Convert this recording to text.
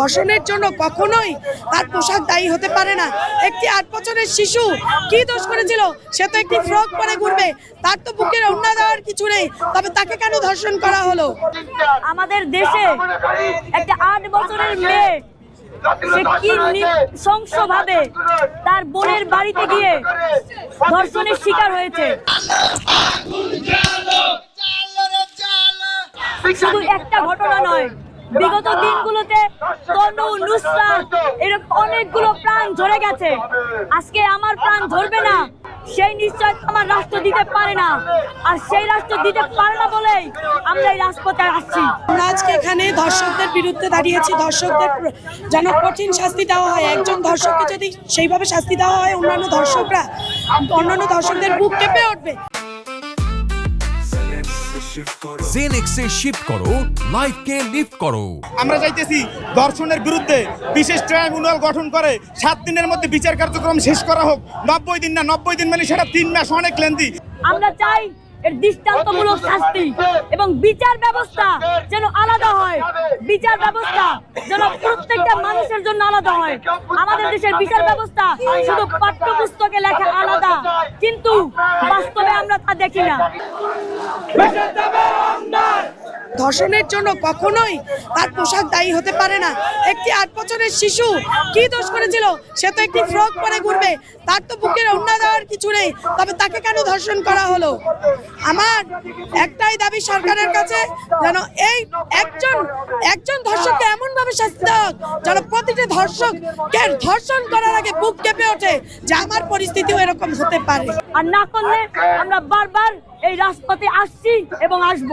ধর্ষণের জন্য কখনোই তার পোশাক দায়ী হতে পারে না। একটি আট বছরের শিশু কি দোষ করেছিল? সে তো একটি ফ্রক পরে ঘুরবে। তার তো বুকের অন্য দেওয়ার কিছু নেই। তবে তাকে কেন ধর্ষণ করা হলো? আমাদের দেশে একটা আট বছরের মেয়ে, সে কি নৃশংসভাবে তার বোনের বাড়িতে গিয়ে ধর্ষণের শিকার হয়েছে? শুধু একটা ঘটনা নয় বিগত দিনগুলোতে তনু নুসরাত এরকম অনেকগুলো প্রাণ ঝরে গেছে। আজকে আমার প্রাণ ঝরবে না, সেই নিশ্চয় আমার রাষ্ট্র দিতে পারে না। আর সেই রাষ্ট্র দিতে পারে না বলেই আমরা এই রাজপথে আসছি। আমরা আজকে এখানে ধর্ষকদের বিরুদ্ধে দাঁড়িয়েছি। ধর্ষকদের যেন কঠিন শাস্তি দেওয়া হয়। একজন ধর্ষককে যদি সেইভাবে শাস্তি দেওয়া হয়, অন্যান্য ধর্ষকরা, অন্যান্য ধর্ষকদের বুক কেঁপে উঠবে। জেনেক্সে শিফট করো লাইফকে লিফট করো। আমরা চাইতেছি ধর্ষণের বিরুদ্ধে বিশেষ ট্রাইব্যুনাল গঠন করে। সাত দিনের মধ্যে বিচার কার্যক্রম শেষ করা হোক। নব্বই দিন না নব্বই দিন মানে সেটা তিন মাস অনেক লেন্দি আমরা চাই এর দৃষ্টান্তমূলক শাস্তি এবং বিচার ব্যবস্থা যেন আলাদা হয়। বিচার ব্যবস্থা যেন প্রত্যেকটা মানুষের জন্য আলাদা হয়। আমাদের দেশের বিচার ব্যবস্থা শুধু পাঠ্যপুস্তকে লেখা আলাদা। কিন্তু বাস্তবে আমরা তা দেখি না। ধর্ষণের জন্য কখনোই তার পোশাক দায়ী হতে পারে না। একটি আট বছরের শিশু কি দোষ করেছিল? সে তো একটি ফ্রক পরে ঘুরবে। তার তো বুকের অন্য দেওয়ার কিছু নেই। তবে তাকে কেন ধর্ষণ করা হলো? আমার একটাই দাবি সরকারের কাছে, যেন এই একজন একজন ধর্ষককে এমন ভাবে যারা দেওয়া ধর্ষক কে ধর্ষণ করার আগে বুক কেঁপে ওঠে যে আমার পরিস্থিতিও এরকম হতে পারে। আর না করলে আমরা বারবার এই রাজপথে আসছি এবং আসব।